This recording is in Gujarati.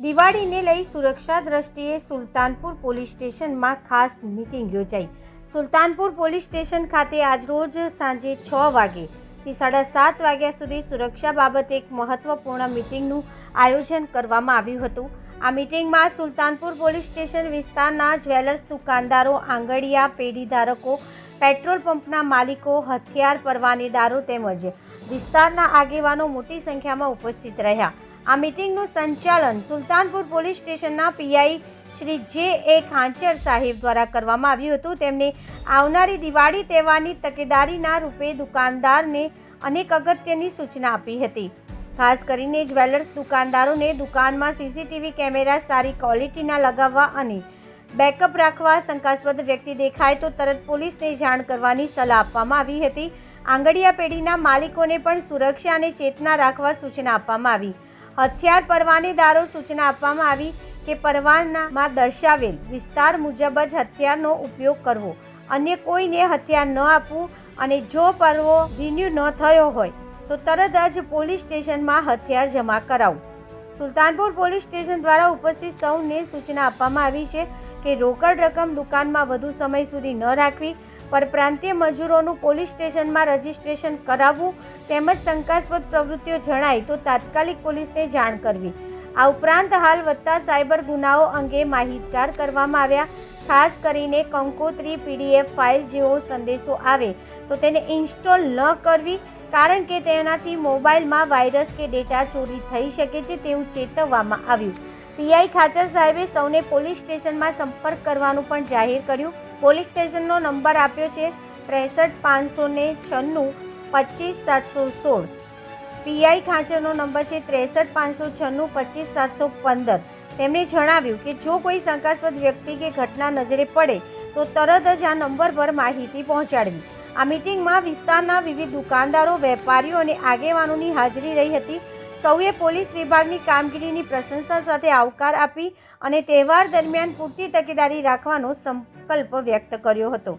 દિવાળીને લઈ સુરક્ષા દ્રષ્ટિએ સુલતાનપુર પોલીસ સ્ટેશનમાં ખાસ મીટિંગ યોજાઈ. સુલતાનપુર પોલીસ સ્ટેશન ખાતે આજરોજ સાંજે છ વાગ્યેથી સાડા સાત વાગ્યા સુધી સુરક્ષા બાબતે એક મહત્વપૂર્ણ મીટિંગનું આયોજન કરવામાં આવ્યું હતું. આ મીટિંગમાં સુલતાનપુર પોલીસ સ્ટેશન વિસ્તારના જ્વેલર્સ, દુકાનદારો આંગડિયા પેઢીધારકો પેટ્રોલ પંપના માલિકો હથિયાર પરવાનેદારો તેમજ વિસ્તારના આગેવાનો મોટી સંખ્યામાં ઉપસ્થિત રહ્યા. આ મીટિંગનું સંચાલન સુલતાનપુર પોલીસ સ્ટેશનના PI Shri J A Khachar સાહેબ દ્વારા કરવામાં આવ્યું હતું. તેમણે આવનારી દિવાળી તહેવારની તકેદારીના રૂપે દુકાનદારને અનેક અગત્યની સૂચના આપી હતી. ખાસ કરીને જ્વેલર્સ દુકાનદારોને દુકાનમાં સીસીટીવી કેમેરા સારી ક્વોલિટીના લગાવવા અને બેકઅપ રાખવા શંકાસ્પદ વ્યક્તિ દેખાય તો તરત પોલીસને જાણ કરવાની સલાહ આપવામાં આવી હતી. આંગડિયા પેઢીના માલિકોને પણ સુરક્ષા અને ચેતના રાખવા સૂચના આપવામાં આવી. હથિયાર પરવાનેદારો સૂચના આપવામાં આવી કે પરવાનામાં દર્શાવેલ વિસ્તાર મુજબ જ હથિયારનો ઉપયોગ કરવો. અન્ય કોઈને હથિયાર ન આપવું અને જો પરવો રિન્યુ ન થયો હોય તો તરત જ પોલીસ સ્ટેશનમાં હથિયાર જમા કરાવવું સુલતાનપુર પોલીસ સ્ટેશન દ્વારા ઉપસ્થિત સૌને સૂચના આપવામાં આવી છે. કે રોકડ રકમ દુકાનમાં વધુ સમય સુધી ન રાખવી પરપ્રાંતીય મજૂરોનું પોલીસ સ્ટેશનમાં રજીસ્ટ્રેશન કરાવવું તેમજ શંકાસ્પદ પ્રવૃત્તિઓ જણાય તો તાત્કાલિક પોલીસને જાણ કરવી. આ ઉપરાંત હાલ વધતા સાયબર ગુનાઓ અંગે માહિતગાર કરવામાં આવ્યા. ખાસ કરીને કંકોત્રી પીડીએફ ફાઇલ જેવો સંદેશો આવે તો તેને ઇન્સ્ટોલ ન કરવી, કારણ કે તેનાથી મોબાઈલમાં વાયરસ કે ડેટા ચોરી થઈ શકે છે તેવું ચેતવવામાં આવ્યું. પીઆઈ ખાચર સાહેબે સૌને પોલીસ સ્ટેશનમાં સંપર્ક કરવાનું પણ જાહેર કર્યું. પોલીસ સ્ટેશનનો નંબર આપ્યો છે ત્રેસઠ પાંચસો ને છન્નું પચીસ સાતસો સોળ. પીઆઈ ખાંચરનો નંબર છે ત્રેસઠ પાંચસો છન્નું પચીસ સાતસો પંદર. તેમણે જણાવ્યું કે જો કોઈ શંકાસ્પદ વ્યક્તિ કે ઘટના નજરે પડે, તો તરત જ આ નંબર પર માહિતી પહોંચાડવી. આ મિટિંગમાં વિસ્તારના વિવિધ દુકાનદારો, વેપારીઓ અને આગેવાનોની હાજરી રહી હતી. સૌએ પોલીસ વિભાગની કામગીરીની પ્રશંસા સાથે આવકાર આપી અને તહેવાર દરમિયાન પૂરતી તકેદારી રાખવાનો સંકલ્પ વ્યક્ત કર્યો હતો.